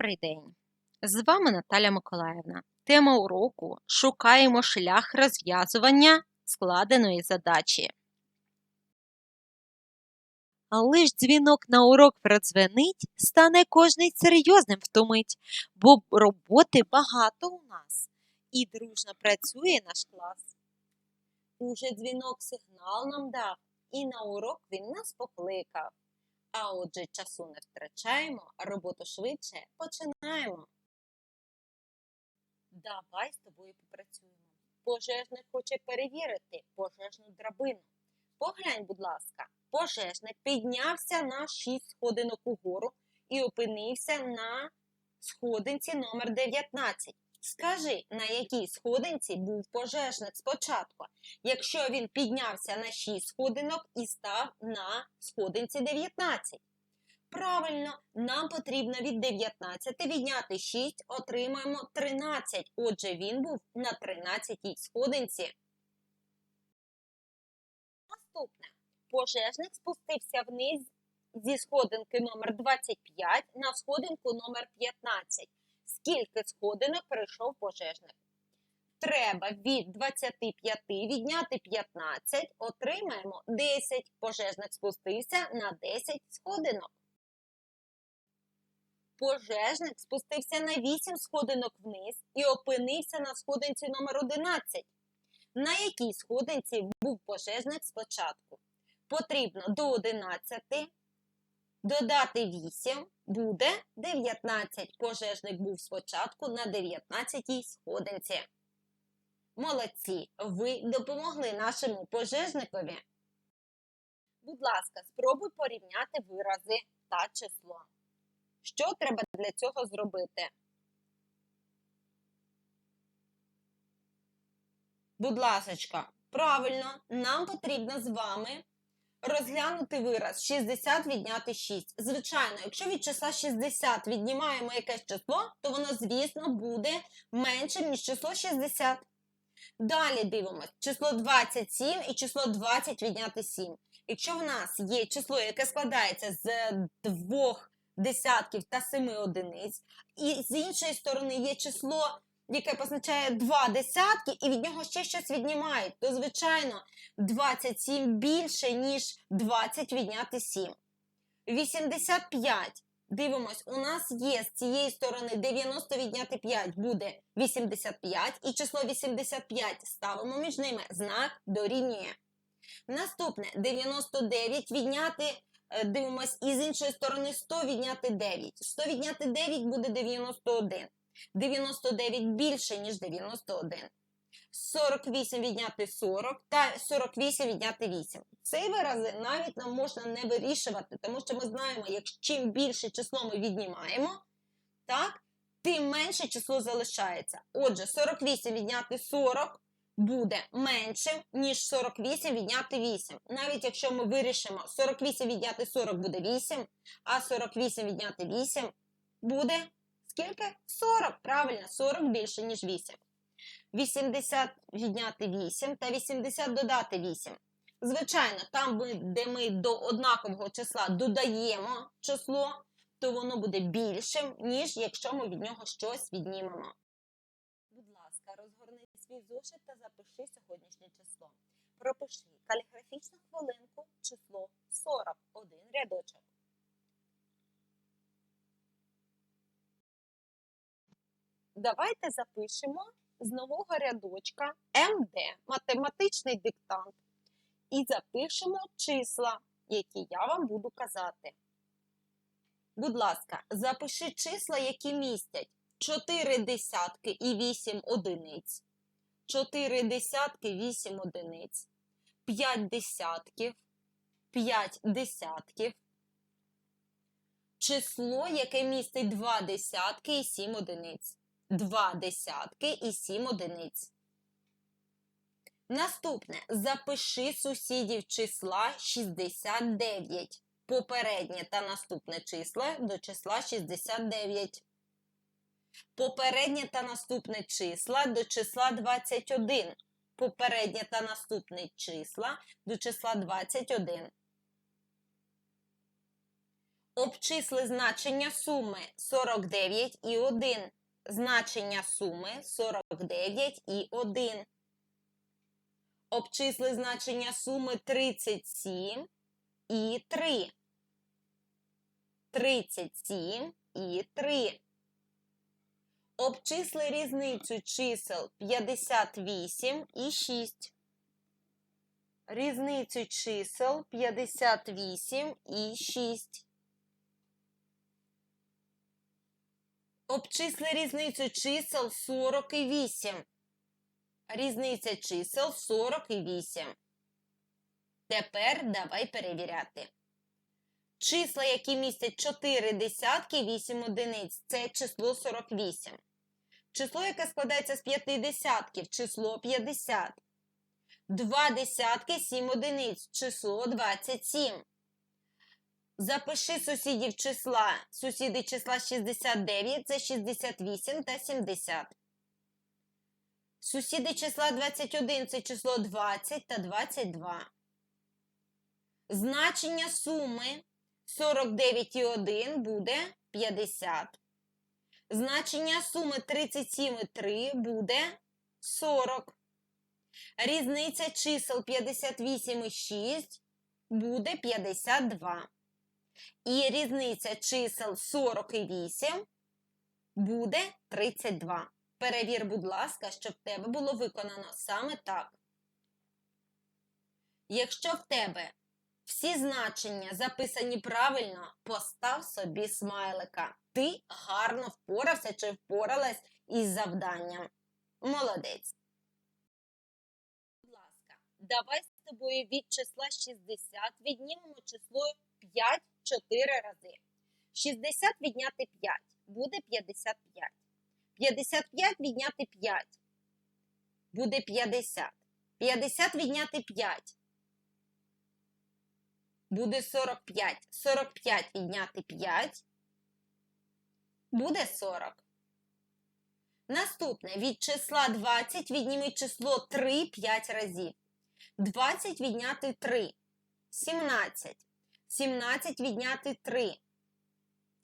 Добрий день! З вами Наталя Миколаївна. Тема уроку Шукаємо шлях розв'язування складеної задачі. Але ж дзвінок на урок продзвенить, стане кожний серйозним втомить, бо роботи багато у нас і дружно працює наш клас. Уже дзвінок сигнал нам дав, і на урок він нас покликав. А отже, часу не втрачаємо, роботу швидше починаємо. Давай з тобою попрацюємо. Пожежник хоче перевірити пожежну драбину. Поглянь, будь ласка, пожежник піднявся на 6 сходинок угору і опинився на сходинці номер 19. Скажи, на якій сходинці був пожежник спочатку, якщо він піднявся на 6 сходинок і став на сходинці 19. Правильно, нам потрібно від 19 відняти 6, отримаємо 13. Отже, він був на 13 сходинці. Наступне. Пожежник спустився вниз зі сходинки номер 25 на сходинку номер 15. Скільки сходинок пройшов пожежник? Треба від 25 відняти 15, отримаємо 10. Пожежник спустився на 10 сходинок. Пожежник спустився на 8 сходинок вниз і опинився на сходинці номер 11. На якій сходинці був пожежник спочатку? Потрібно до 11 додати 8 буде 19. Пожежник був спочатку на 19 сходинці. Молодці! Ви допомогли нашому пожежникові. Будь ласка, спробуй порівняти вирази та число. Що треба для цього зробити? Будь ласочка, правильно, нам потрібно з вами розглянути вираз 60 відняти 6. Звичайно, якщо від числа 60 віднімаємо якесь число, то воно, звісно, буде меншим, ніж число 60. Далі дивимося число 27 і число 20 відняти 7. Якщо в нас є число, яке складається з двох десятків та семи одиниць, і з іншої сторони є число, яке позначає два десятки, і від нього ще щось віднімають, то, звичайно, 27 більше, ніж 20 відняти 7. 85. Дивимось, у нас є з цієї сторони 90 відняти 5 буде 85, і число 85 ставимо між ними знак дорівнює. Наступне 99 відняти, е, дивимось, і з іншої сторони 100 відняти 9. 100 відняти 9 буде 91. 99 більше, ніж 91. 48 відняти 40 та 48 відняти 8. Цей вирази навіть нам можна не вирішувати, тому що ми знаємо, якщо чим більше число ми віднімаємо, так, тим менше число залишається. Отже, 48 відняти 40 буде меншим, ніж 48 відняти 8. Навіть якщо ми вирішимо 48 відняти 40 буде 8, а 48 відняти 8 буде скільки? 40. Правильно, 40 більше, ніж 8. 80 відняти 8 та 80 додати 8. Звичайно, там, де ми до однакового числа додаємо число, то воно буде більшим, ніж якщо ми від нього щось віднімемо. Будь ласка, розгорни свій зошит та запиши сьогоднішнє число. Пропиши каліграфічну хвилинку число 41 рядочок. Давайте запишемо з нового рядочка МД, математичний диктант, і запишемо числа, які я вам буду казати. Будь ласка, запиши числа, які містять 4 десятки і 8 одиниць, 4 десятки 8 одиниць, 5 десятків, 5 десятків, число, яке містить 2 десятки і 7 одиниць. 2 десятки і 7 одиниць. Наступне. Запиши сусідів числа 69. Попереднє та наступне числа до числа 69. Попереднє та наступне числа до числа 21. Попереднє та наступне числа до числа 21. Обчисли значення суми 49 і 1. Значення суми 49 і 1. Обчисли значення суми 37 і 3. 37 і 3. Обчисли різницю чисел 58 і 6. Різницю чисел 58 і 6. Обчисли різницю чисел 40 і 8. Різниця чисел 40 і 8. Тепер давай перевіряти. Числа, які містять 4 десятки 8 одиниць, це число 48. Число, яке складається з 5 десятків, число 50. 2 десятки, 7 одиниць, число 27. Запиши сусідів числа. Сусіди числа 69 це 68 та 70. Сусіди числа 21 це число 20 та 22. Значення суми 49 і 1 буде 50. Значення суми 37 і 3 буде 40. Різниця чисел 58 і 6 буде 52. І різниця чисел 40 і 8 буде 32. Перевір, будь ласка, щоб в тебе було виконано саме так. Якщо в тебе всі значення записані правильно, постав собі смайлика. Ти гарно впорався чи впоралась із завданням. Молодець. Будь ласка, давай з тобою від числа 60 віднімемо число 5 4 рази. 60 відняти 5 буде 55. 55 відняти 5 буде 50. 50 відняти 5 буде 45. 45 відняти 5 буде 40. Наступне від числа 20 відніми число 3 5 разів. 20 відняти 3 17. 17 відняти 3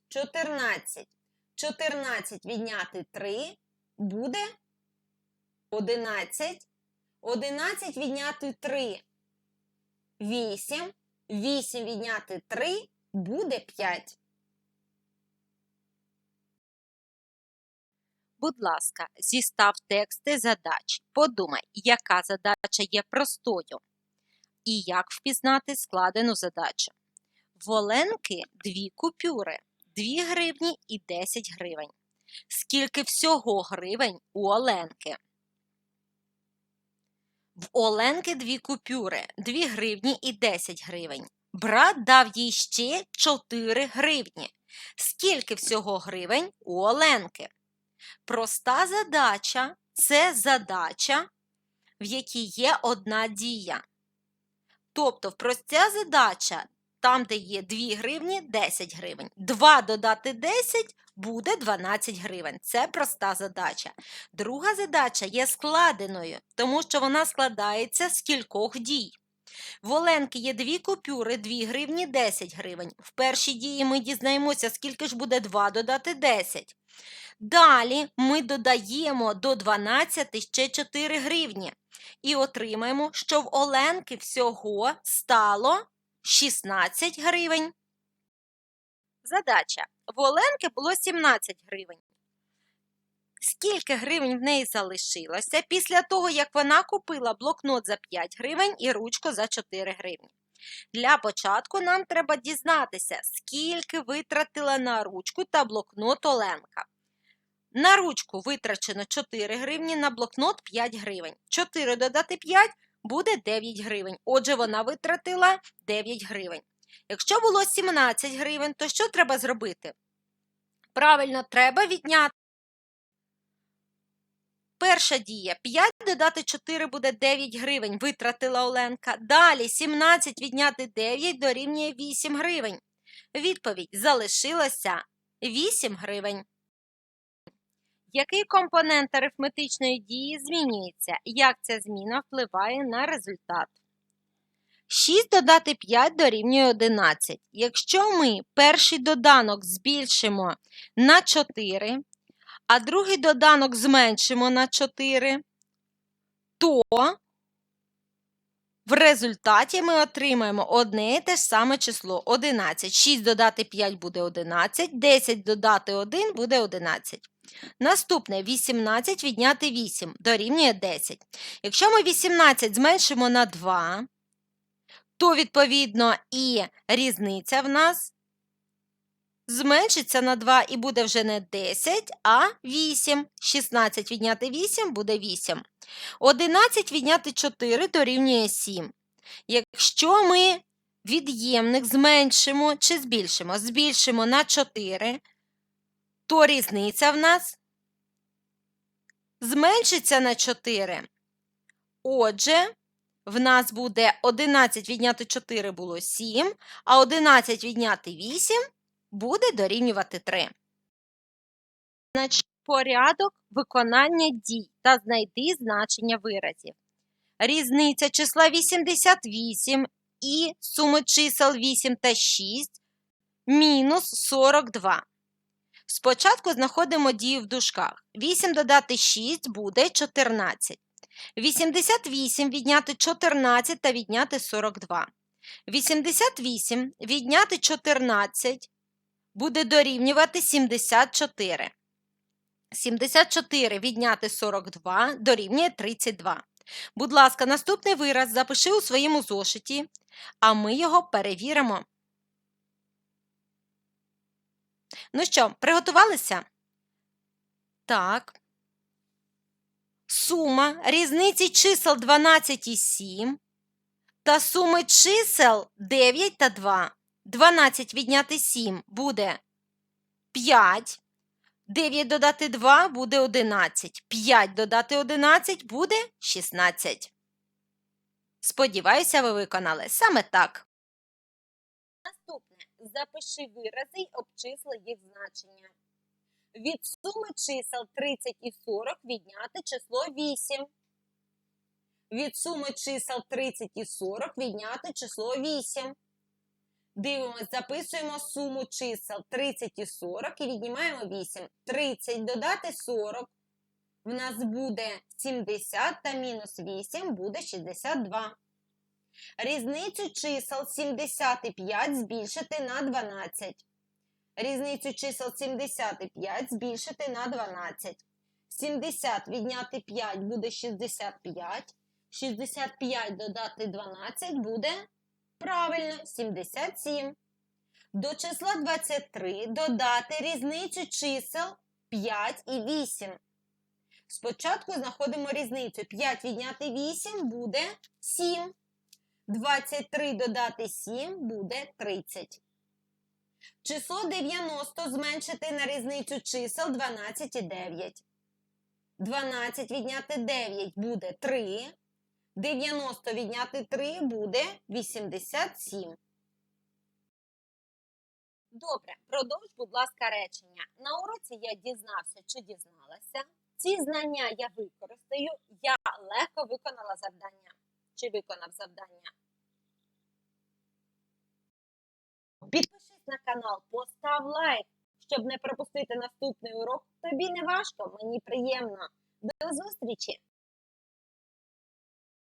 14. 14 відняти 3 буде 11. 11 відняти 3 8. 8 відняти 3 буде 5. Будь ласка, зістав тексти задач. Подумай, яка задача є простою і як впізнати складену задачу. В Оленки дві купюри 2 гривні і 10 гривень. Скільки всього гривень у Оленки? В Оленки дві купюри 2 гривні і 10 гривень. Брат дав їй ще 4 гривні. Скільки всього гривень у Оленки? Проста задача це задача, в якій є одна дія. Тобто, проста задача, там, де є 2 гривні, 10 гривень. 2 додати 10 буде 12 гривень. Це проста задача. Друга задача є складеною, тому що вона складається з кількох дій. В Оленки є дві купюри, 2 гривні, 10 гривень. В першій дії ми дізнаємося, скільки ж буде 2 додати 10. Далі ми додаємо до 12 ще 4 гривні і отримаємо, що в Оленки всього стало 16 гривень. Задача. В Оленки було 17 гривень. Скільки гривень в неї залишилося після того, як вона купила блокнот за 5 гривень і ручку за 4 гривні? Для початку нам треба дізнатися, скільки витратила на ручку та блокнот Оленка. На ручку витрачено 4 гривні, на блокнот 5 гривень. 4 додати 5 буде 9 гривень. Отже, вона витратила 9 гривень. Якщо було 17 гривень, то що треба зробити? Правильно, треба відняти. Перша дія 5 додати 4 буде 9 гривень. Витратила Оленка. Далі 17 відняти 9 дорівнює 8 гривень. Відповідь залишилося 8 гривень. Який компонент арифметичної дії змінюється? Як ця зміна впливає на результат? 6 додати 5 дорівнює 11. Якщо ми перший доданок збільшимо на 4, а другий доданок зменшимо на 4, то в результаті ми отримаємо одне і те ж саме число 11. 6 додати 5 буде 11, 10 додати 1 буде 11. Наступне 18 відняти 8 дорівнює 10. Якщо ми 18 зменшимо на 2, то відповідно і різниця в нас зменшиться на 2 і буде вже не 10, а 8. 16 відняти 8 буде 8. 11 відняти 4 дорівнює 7. Якщо ми від'ємник зменшимо чи збільшимо, збільшимо на 4, то різниця в нас зменшиться на 4. Отже, в нас буде 11 відняти 4 було 7, а 11 відняти 8 буде дорівнювати 3. Значить, порядок виконання дій та знайди значення виразів. Різниця числа 88 і суми чисел 8 та 6 мінус 42. Спочатку знаходимо дію в дужках. 8 додати 6 буде 14. 88 відняти 14 та відняти 42. 88 відняти 14 буде дорівнювати 74. 74 відняти 42 дорівнює 32. Будь ласка, наступний вираз запиши у своєму зошиті, а ми його перевіримо. Ну що, приготувалися? Так. Сума різниці чисел 12 і 7 та суми чисел 9 та 2. 12 відняти 7 буде 5. 9 додати 2 буде 11. 5 додати 11 буде 16. Сподіваюся, ви виконали саме так. Запиши вирази й обчисли їх значення. Від суми чисел 30 і 40 відняти число 8. Від суми чисел 30 і 40 відняти число 8. Дивимось, записуємо суму чисел 30 і 40 і віднімаємо 8. 30 додати 40 в нас буде 70 та мінус 8 буде 62. Різницю чисел 75 збільшити на 12. Різницю чисел 75 збільшити на 12. 70 відняти 5 буде 65. 65 додати 12 буде правильно 77. До числа 23 додати різницю чисел 5 і 8. Спочатку знаходимо різницю. 5 відняти 8 буде 7. 23 додати 7 буде 30. Число 90 зменшити на різницю чисел 12 і 9. 12 відняти 9 буде 3. 90 відняти 3 буде 87. Добре, продовж, будь ласка, речення. На уроці я дізнався чи дізналася. Ці знання я використаю. Я легко виконала завдання. Чи виконав завдання? Підпишись на канал, постав лайк, щоб не пропустити наступний урок. Тобі не важко, мені приємно. До зустрічі!